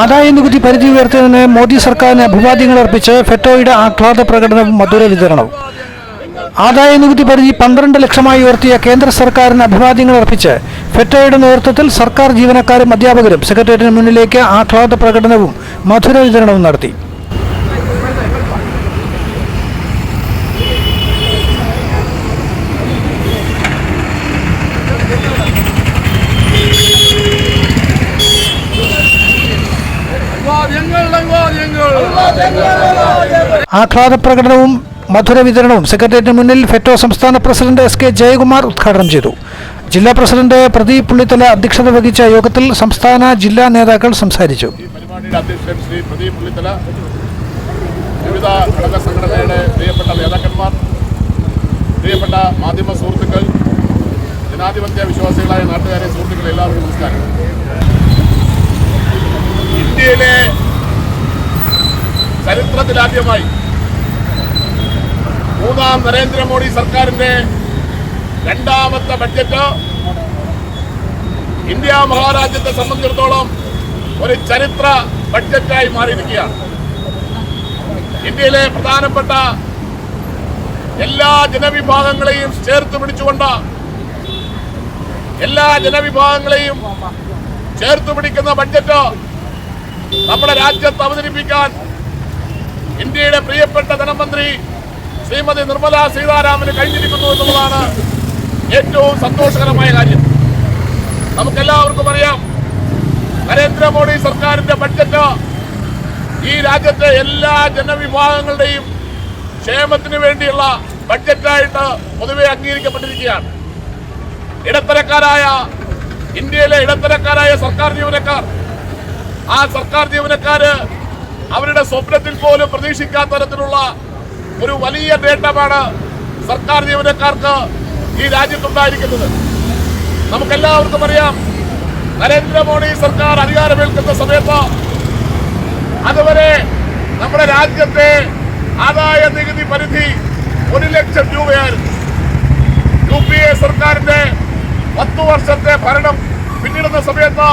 ആദായ നികുതി പരിധി ഉയർത്തിയതിന് മോദി സർക്കാരിന് അഭിവാദ്യങ്ങൾ അർപ്പിച്ച് ഫെറ്റോയുടെ ആഹ്ലാദ പ്രകടനവും മധുര വിതരണവും ആദായ നികുതി പരിധി പന്ത്രണ്ട് ലക്ഷമായി ഉയർത്തിയ കേന്ദ്ര സർക്കാരിന് അഭിവാദ്യങ്ങൾ അർപ്പിച്ച് ഫെറ്റോയുടെ നേതൃത്വത്തിൽ സർക്കാർ ജീവനക്കാരും അധ്യാപകരും സെക്രട്ടേറിയറ്റിന് മുന്നിലേക്ക് ആഹ്ലാദ പ്രകടനവും മധുര വിതരണവും നടത്തി. ആഹ്ലാദ പ്രകടനവും മധുര വിതരണവും സെക്രട്ടേറിയറ്റിന് മുന്നിൽ ഫെറ്റോ സംസ്ഥാന പ്രസിഡന്റ് എസ് കെ ജയകുമാർ ഉദ്ഘാടനം ചെയ്തു. ജില്ലാ പ്രസിഡന്റ് പ്രദീപ് പുള്ളിത്തല അധ്യക്ഷത വഹിച്ച യോഗത്തിൽ സംസ്ഥാന ജില്ലാ നേതാക്കൾ സംസാരിച്ചു. വിവിധ ഘടക സംഘടനയുടെ പ്രിയപ്പെട്ട നേതാക്കന്മാർ പ്രിയപ്പെട്ട മാധ്യമ സുഹൃത്തുക്കൾ ജനാധിപത്യ വിശ്വാസികളായ നാട്ടുകാരെ സുഹൃത്തുക്കൾ എല്ലാവർക്കും നമസ്കാരം. ഇന്ത്യയിലെ ചരിത്രത്തിലാദ്യമായി മൂന്നാം നരേന്ദ്രമോദി സർക്കാരിന്റെ രണ്ടാമത്തെ ബഡ്ജറ്റ് ഇന്ത്യ മഹാരാജ്യത്തെ സംബന്ധിച്ചിടത്തോളം ഒരു ചരിത്ര ബഡ്ജറ്റായി മാറിയിരിക്കുകയാണ്. ഇന്ത്യയിലെ പ്രധാനപ്പെട്ട എല്ലാ ജനവിഭാഗങ്ങളെയും ചേർത്ത് പിടിച്ചുകൊണ്ട് എല്ലാ ജനവിഭാഗങ്ങളെയും ചേർത്ത് പിടിക്കുന്ന ബഡ്ജറ്റ് നമ്മുടെ രാജ്യത്ത് അവതരിപ്പിക്കാൻ ഇന്ത്യയുടെ പ്രിയപ്പെട്ട ധനമന്ത്രി ശ്രീമതി നിർമ്മല സീതാരാമന് കഴിഞ്ഞിരിക്കുന്നു എന്നുള്ളതാണ് ഏറ്റവും സന്തോഷകരമായ കാര്യം. നമുക്കെല്ലാവർക്കും അറിയാം നരേന്ദ്രമോദി സർക്കാരിന്റെ ബഡ്ജറ്റ് ഈ രാജ്യത്തെ എല്ലാ ജനവിഭാഗങ്ങളുടെയും ക്ഷേമത്തിന് വേണ്ടിയുള്ള ബഡ്ജറ്റായിട്ട് പൊതുവെ അംഗീകരിക്കപ്പെട്ടിരിക്കുകയാണ്. ഇടത്തരക്കാരായ ഇന്ത്യയിലെ ഇടത്തരക്കാരായ സർക്കാർ ജീവനക്കാർ ആ സർക്കാർ ജീവനക്കാര് അവരുടെ സ്വപ്നത്തിൽ പോലും പ്രതീക്ഷിക്കാത്ത തരത്തിലുള്ള ഒരു വലിയ നേട്ടമാണ് സർക്കാർ ജീവനക്കാർക്ക് ഈ രാജ്യത്തുണ്ടായിരിക്കുന്നത്. നമുക്കെല്ലാവർക്കും അറിയാം നരേന്ദ്രമോദി സർക്കാർ അധികാരമേൽക്കുന്ന സമയത്ത് അതുവരെ നമ്മുടെ രാജ്യത്തെ ആദായ നികുതി പരിധി ഒരു ലക്ഷം രൂപയായിരുന്നു. യു പി എ സർക്കാരിന്റെ പത്തു വർഷത്തെ ഭരണം പിന്നിടുന്ന സമയത്ത്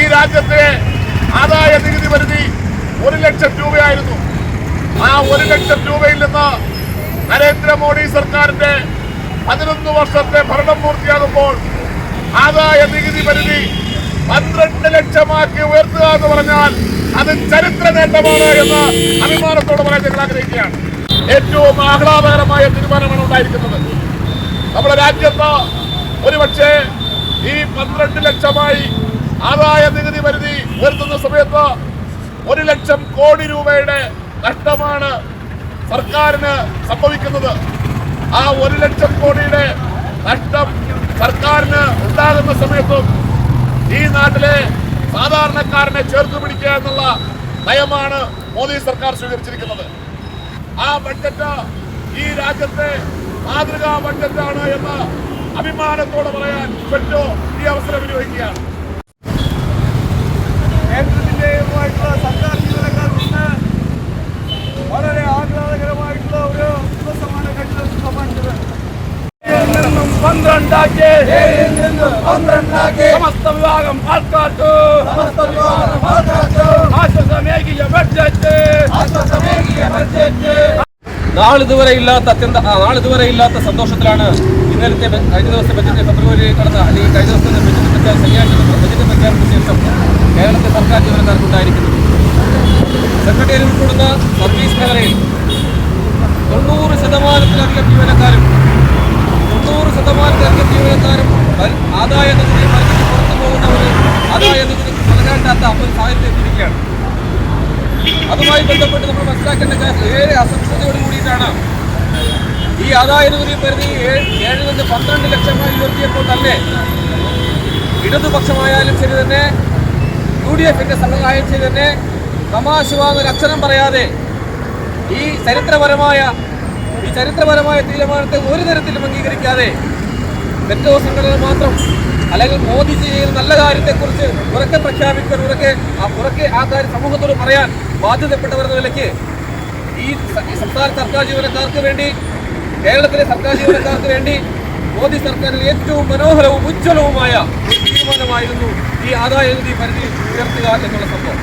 ഈ രാജ്യത്തെ ആദായ നികുതി പരിധി ഒരു ലക്ഷം രൂപയായിരുന്നു. ആ ഒരു ലക്ഷം രൂപയിൽ നിന്ന് നരേന്ദ്രമോദി സർക്കാരിന്റെ പതിനൊന്ന് വർഷത്തെ ഭരണം പൂർത്തിയാകുമ്പോൾ ആദായ നികുതി പരിധി പന്ത്രണ്ട് ലക്ഷമാക്കി ഉയർത്തുക എന്ന് പറഞ്ഞാൽ അത് ചരിത്ര നേട്ടമാണ് എന്ന് അഭിമാനത്തോടെ പറയാൻ ഞങ്ങൾ ആഗ്രഹിക്കുകയാണ്. ഏറ്റവും ആഹ്ലാദകരമായ തീരുമാനമാണ് ഉണ്ടായിരിക്കുന്നത്. നമ്മുടെ രാജ്യത്ത് ഒരുപക്ഷെ ഈ പന്ത്രണ്ട് ലക്ഷമായി ആദായ നികുതി പരിധി ഉയർത്തുന്ന സമയത്ത് ഒരു ലക്ഷം കോടി രൂപയുടെ നഷ്ടമാണ് സർക്കാരിന് സംഭവിക്കുന്നത്. ആ ഒരു ലക്ഷം കോടിയുടെ നഷ്ടം സർക്കാരിന് ഉണ്ടാകുന്ന സമയത്തും ഈ നാട്ടിലെ സാധാരണക്കാരനെ ചേർത്ത് പിടിക്കുക എന്നുള്ള നയമാണ് മോദി സർക്കാർ സ്വീകരിച്ചിരിക്കുന്നത്. ആ ബഡ്ജറ്റ് ഈ രാജ്യത്തെ മാതൃകാ ബഡ്ജറ്റാണ് എന്ന് അഭിമാനത്തോടെ പറയാൻ പറ്റോ ഈ അവസരം വിനിയോഗിക്കുകയാണ് കേന്ദ്രത്തിന്റെയുമായിട്ടുള്ള സർക്കാർ ജീവനക്കാർക്ക് ഇന്ന് വളരെ ആഹ്ലാദകരമായിട്ടുള്ള ഒരു ദിവസമാണ് കഴിഞ്ഞ ദിവസം സമ്മാനിച്ചത് നിന്നും പന്ത്രണ്ടാക്കി. പന്ത്രണ്ടാക്കി. സമസ്ത വിഭാഗം ആൾക്കാർക്ക് സമസ്ത വിഭാഗം ആൾക്കാർക്ക് ആശ്വാസമേകിയ ബഡ്ജറ്റ്. ആശ്വാസമേകിയ ബഡ്ജറ്റ്. നാളിതുവരെ ഇല്ലാത്ത അത്യന്ത നാളിതുവരെ ഇല്ലാത്ത സന്തോഷത്തിലാണ് ഇന്നലത്തെ കഴിഞ്ഞ ദിവസത്തെ ബജറ്റ് ഫെബ്രുവരി കടന്ന അല്ലെങ്കിൽ കഴിഞ്ഞ ദിവസത്തെ ബജറ്റ് പ്രഖ്യാപനം ശനിയാഴ്ച ബജറ്റ് പ്രഖ്യാപനത്തിന് ശേഷം കേരളത്തെ സർക്കാർ ജീവനക്കാർക്കുണ്ടായിരിക്കുന്നത് സെക്രട്ടേറിയറ്റ് ഉൾപ്പെടുന്ന സർവീസ് മേഖലയിൽ തൊണ്ണൂറ് ശതമാനത്തിലധികം ജീവനക്കാരും തൊണ്ണൂറ് ശതമാനത്തിലധികം ജീവനക്കാരും ആദായ നികുതി പരിധിക്ക് പുറത്തു പോകുന്നവർ ആദായ നികുതി നൽകേണ്ടാത്ത ഒരു സാഹചര്യം എത്തിയിരിക്കുകയാണ് അതുമായി ബന്ധപ്പെട്ട് നമ്മൾ മനസ്സിലാക്കേണ്ട ഏറെ അസംസ്കൃതയോട് കൂടിയിട്ടാണ്. ഈ ആദായ നികുതി പരിധി ഏഴ് നിന്ന് പന്ത്രണ്ട് ലക്ഷമായി ഉയർത്തിയപ്പോൾ തന്നെ ഇടതുപക്ഷമായാലും ശരി തന്നെ യു ഡി എഫിന്റെ സംഘമായാലും ശരി തന്നെ തമാശവാന്നൊരു അക്ഷരം പറയാതെ ഈ ചരിത്രപരമായ ഈ ചരിത്രപരമായ തീരുമാനത്തെ ഒരു തരത്തിലും അംഗീകരിക്കാതെ മെട്രോ സംഘടന മാത്രം അല്ലെങ്കിൽ മോദിജി ചെയ്യുന്ന നല്ല കാര്യത്തെക്കുറിച്ച് ഉറക്കെ പ്രഖ്യാപിക്കാൻ ഉറക്കെ ഉറക്കെ ആ കാര്യം സമൂഹത്തോട് പറയാൻ ബാധ്യതപ്പെട്ടവർ എന്ന നിലയ്ക്ക് ഈ സംസ്ഥാന സർക്കാർ ജീവനക്കാർക്ക് വേണ്ടി കേരളത്തിലെ സർക്കാർ ജീവനക്കാർക്ക് വേണ്ടി മോദി സർക്കാരിൽ ഏറ്റവും മനോഹരവും ഉജ്ജ്വലവുമായ തീരുമാനമായിരുന്നു ഈ ആദായ നികുതി പരിധി ഉയർത്തുക എന്നുള്ള സംഭവം.